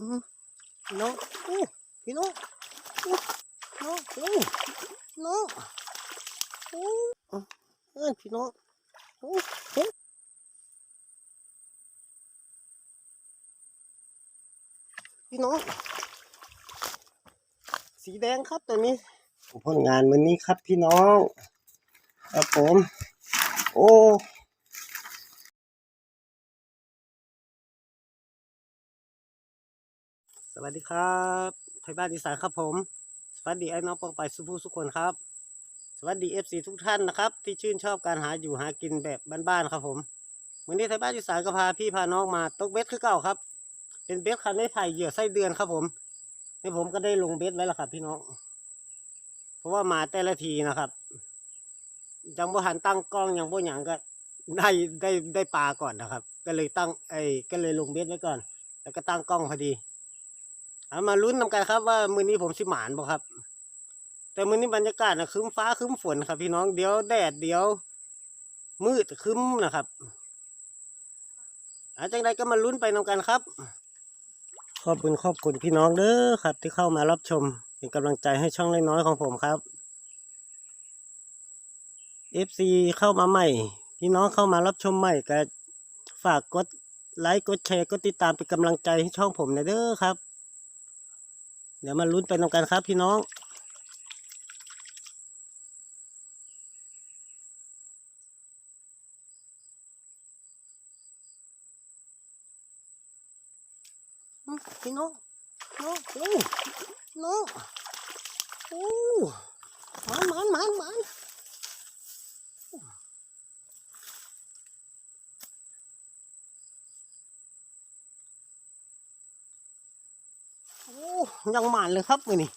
พี่น้องอู้พี่น้องอู้น้องอู้น้องอู้เอ้ยพี่น้องอู้เฮ้พี่น้อง สีแดงครับตัวนี้ผลงานวันนี้ครับพี่น้องครับผม โอ้ วัสดีครับไทยบ้านอีสานครับผม สวัสดีไอ้น้องปองไปสุภูสุกคนครับ สวัสดีเอฟซีทุกท่านนะครับ ที่ชื่นชอบการหาอยู่หากินแบบบ้านๆครับผมวันนี้ไทยบ้านอีสานก็พาพี่พาน้องมาตกเบ็ดคือเก่าครับ เป็นเบ็ดคันไม้ไผ่เหยื่อไส้เดือนครับผมนี่ผมก็ได้ลงเบ็ดไว้แล้วครับ พี่น้อง เพราะว่ามาแต่ละทีนะครับยังบ่หันตั้งกล้องยังบ่หยังก็ได้ได้ได้ปลาก่อนนะครับ ก็เลยตั้งไอ้ก็เลยลงเบ็ดไว้ก่อน แล้วก็ตั้งกล้องพอดี เอามาลุ้นนำกันครับว่ามือนี้ผมสิหมานบ่ครับ แต่มือนี้บรรยากาศนะครึ้มฟ้าครึ้มฝนครับ พี่น้องเดี๋ยวแดดเดี๋ยว มืดครึ้มนะครับอาจังใดก็มาลุ้นไปนำกันครับ ขอบคุณขอบคุณพี่น้องเด้อครับ ที่เข้ามารับชมเป็นกำลังใจให้ช่องเล็กน้อยของผมครับ FC เข้ามาใหม่ พี่น้องเข้ามารับชมใหม่ก็ฝากกดไลค์กดแชร์กดติดตามเป็นกำลังใจให้ช่องผมนะเด้อครับ เดี๋ยวมาลุ้นไปนำกันครับพี่น้อง พี่น้องน้องโอ้น้องโอ้มันมันมันมันโอ้ ยังหมันเลยครับมือนี่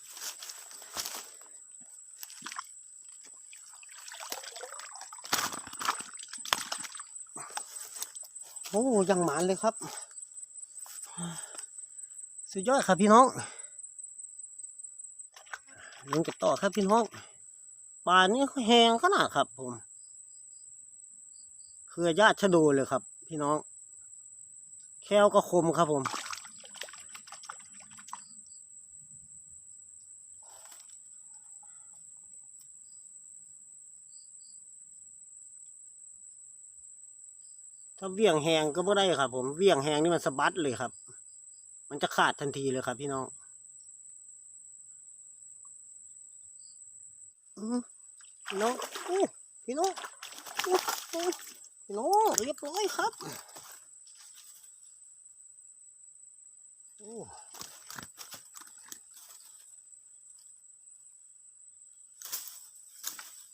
โอ้ยังหมันเลยครับ สุดยอดครับพี่น้องยังจะต่อครับพี่น้องป่านี้แห้งขนาดครับผมเคือญาติชะโดเลยครับ พี่น้อง แควก็คมครับผม ถ้าเวี่ยงแหงก็ไม่ได้ครับ ผมเวี่ยงแหงนี่มันสะบัดเลยครับ มันจะขาดทันทีเลยครับ พี่น้องพี่น้องพี่น้องพี่น้องเรียบร้อยครับโอ้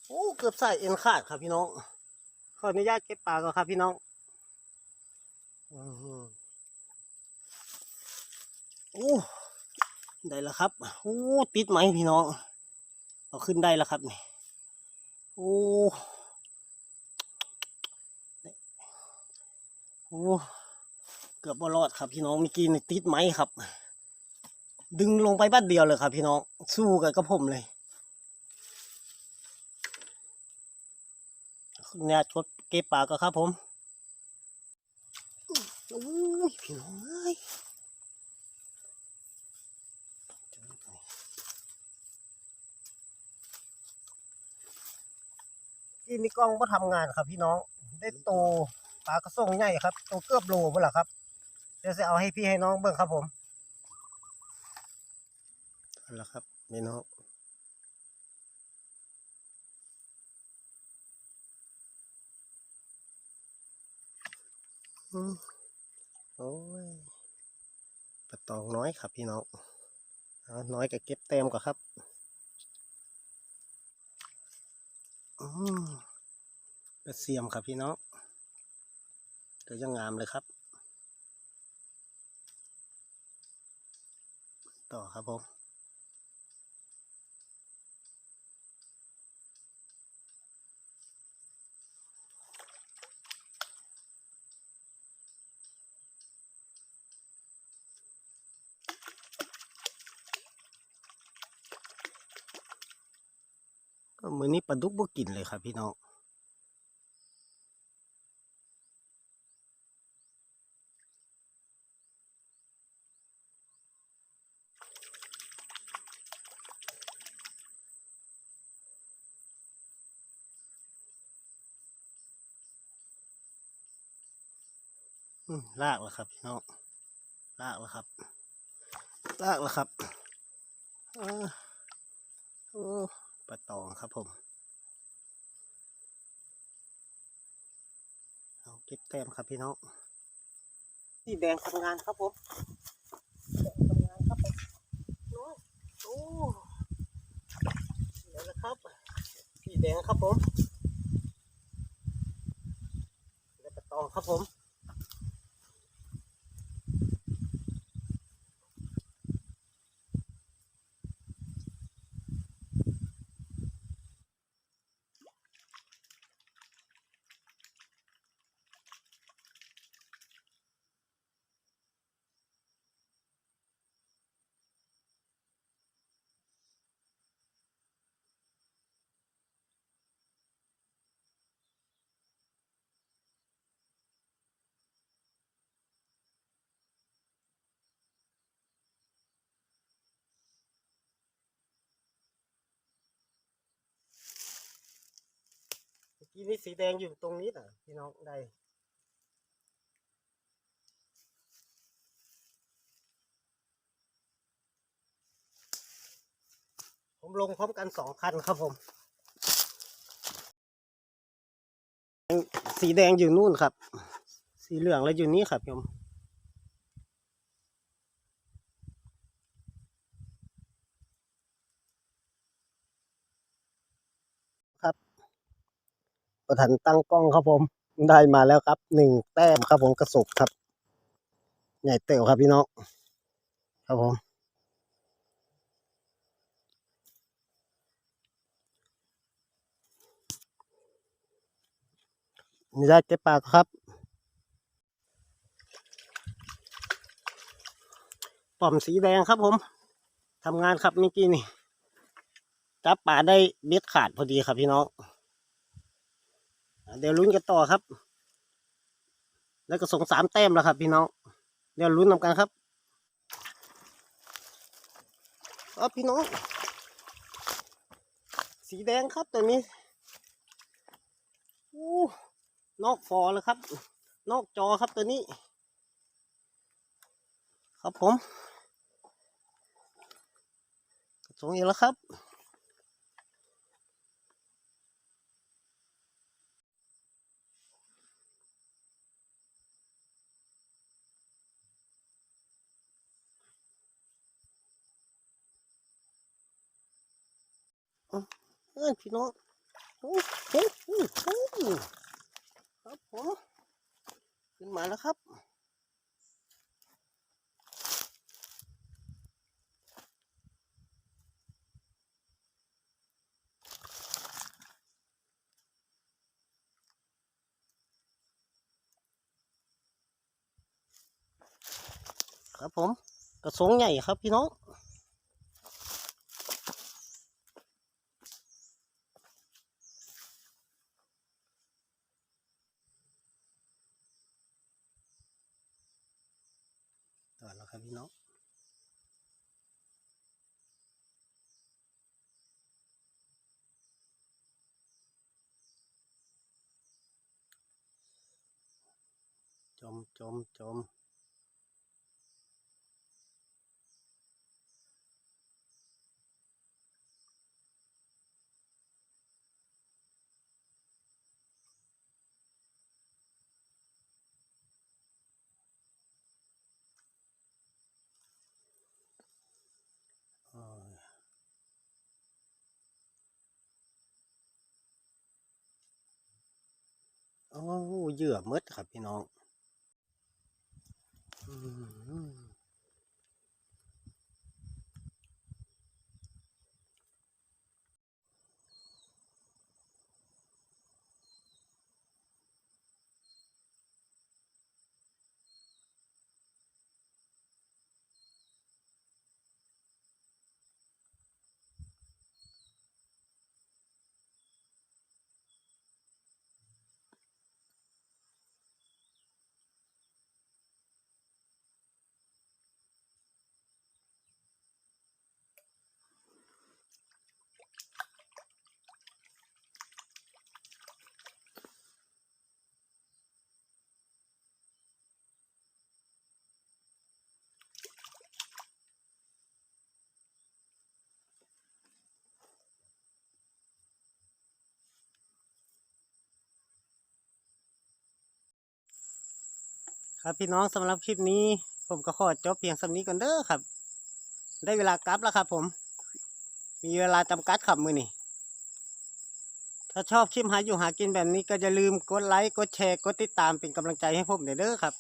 โอ้ เกือบใส่เอ็นขาดครับพี่น้อง ขออนุญาตเก็บปลาก่อนครับพี่น้อง โอ้ได้แล้วครับ โอ้ติดไหมพี่น้องเอาขึ้นได้แล้วครับนี่โอ้โอ้เกือบบ่รอดครับพี่น้องเมื่อกี้นี่ติดไหมครับ ดึงลงไปบ้านเดียวเลยครับ พี่น้องสู้กันกับผมเลยเนี่ยชดเก็บปากก็ครับผม ยพี่น้องเอ้ยที่นี่กล้องก็ทำงานครับพี่น้อง ได้โตปลากระส่งใหญ่ครับ โตเกือบโลเมื่อไหร่ครับ เดี๋ยวจะเอาให้พี่ให้น้องเบิ่งครับผมนั่นแหละครับพี่น้องอืม โอ้ยปลาตองน้อยครับพี่น้องน้อยก็เก็บเต็มก่อนครับอืมกระเสียมครับพี่น้องเตยวยังงามเลยครับ ต่อครับผม มือนี้ปลาดุกบ่กินเลยครับพี่น้องลากแล้วครับพี่น้องลากแล้วครับ ลากแล้วครับ เออโอ้ ปลาตองครับผม เอาเก็บแต้มครับพี่น้องสีแดงทำงานครับผมทำงานครับผมน้องโอ้เดี๋ยวนะครับสีแดงครับผมแล้วปลาตองครับผม กี้นี่สีแดงอยู่ตรงนี้นะพี่น้องได้ผมลงพร้อมกันสองคันครับผม สีแดงอยู่นู่นครับ สีเหลืองแล้วอยู่นี่ครับโยม ประธานตั้งกล้องครับผม ได้มาแล้วครับหนึ่งแต้มครับผมกระสุกครับ ใหญ่เต่วครับพี่น้องครับผมนี่ได้เก็บปลาครับป่อมสีแดงครับผมทำงานครับเมื่อกี้นี่จับปลาได้เบ็ดขาดพอดีครับพี่น้อง เดี๋ยวลุ้นกันต่อครับ แล้วก็ส่งสามแต้มแล้วครับ พี่น้อง เดี๋ยวลุ้นนำกันครับครับพี่น้อง สีแดงครับตัวนี้อู้นอกฟอเลยครับ นอกจอครับตัวนี้ ครับผมส่งอีกแล้วครับ เอ้ยพี่น้องโอ้โหโอ้โหครับผมขึ้นมาแล้วครับครับผมกระสงใหญ่ครับพี่น้อง ต่อแล้ว ครับพี่น้องจมจมจม อ้เหยื่อหมดครับพี่น้อง อืม ครับพี่น้องสำหรับคลิปนี้ ผมก็ขอจบเพียงสำนี้ก่อนเด้อครับ ได้เวลากลับแล้วครับ ผม มีเวลาจำกัดครับมือนี่ถ้าชอบคลิปหาอยู่หากินแบบนี้ก็อย่าลืมกดไลค์กดแชร์กดติดตามเป็นกำลังใจให้ผมเด้อครับ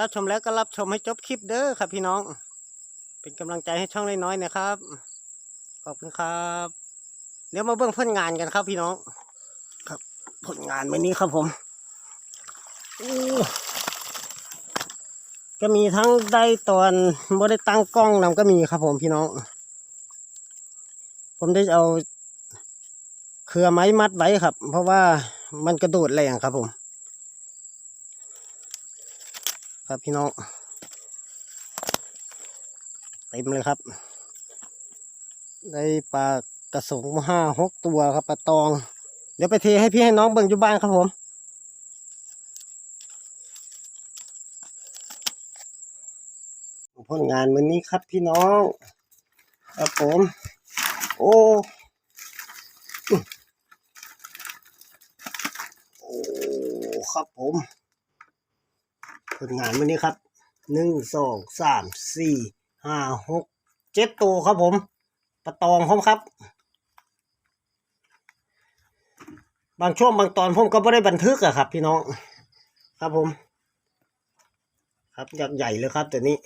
รับชมแล้วก็รับชมให้จบคลิปเด้อครับ พี่น้อง เป็นกำลังใจให้ช่องน้อยๆนะครับขอบคุณครับ เดี๋ยวมาเบิ่งผลงานกันครับพี่น้อง ครับ ผลงานวันนี้ครับผมอู้ ก็มีทั้งได้ตอนบ่ได้ตั้งกล้องนำก็มีครับผมพี่น้อง ผมได้เอาเครือไม้มัดไว้ครับ เพราะว่ามันกระโดดแรงครับผม ครับพี่น้องเต็มเลยครับ ได้ปลากระสงห้าหกตัวครับปลาตอง เดี๋ยวไปเทให้พี่ให้น้องเบิ่งอยู่บ้านครับผม ผลงานวันนี้ครับพี่น้อง ครับผม โอ้โอ้ครับผมผลงานวันนี้ครับหนึ่งสองสามสี่ห้าหกเจ็ดตัวครับผมปลาตองผมครับ บางช่วงบางตอนผมก็ไม่ได้บันทึกอะครับ พี่น้อง ครับผม ครับยักษ์ใหญ่เลยครับตัวนี้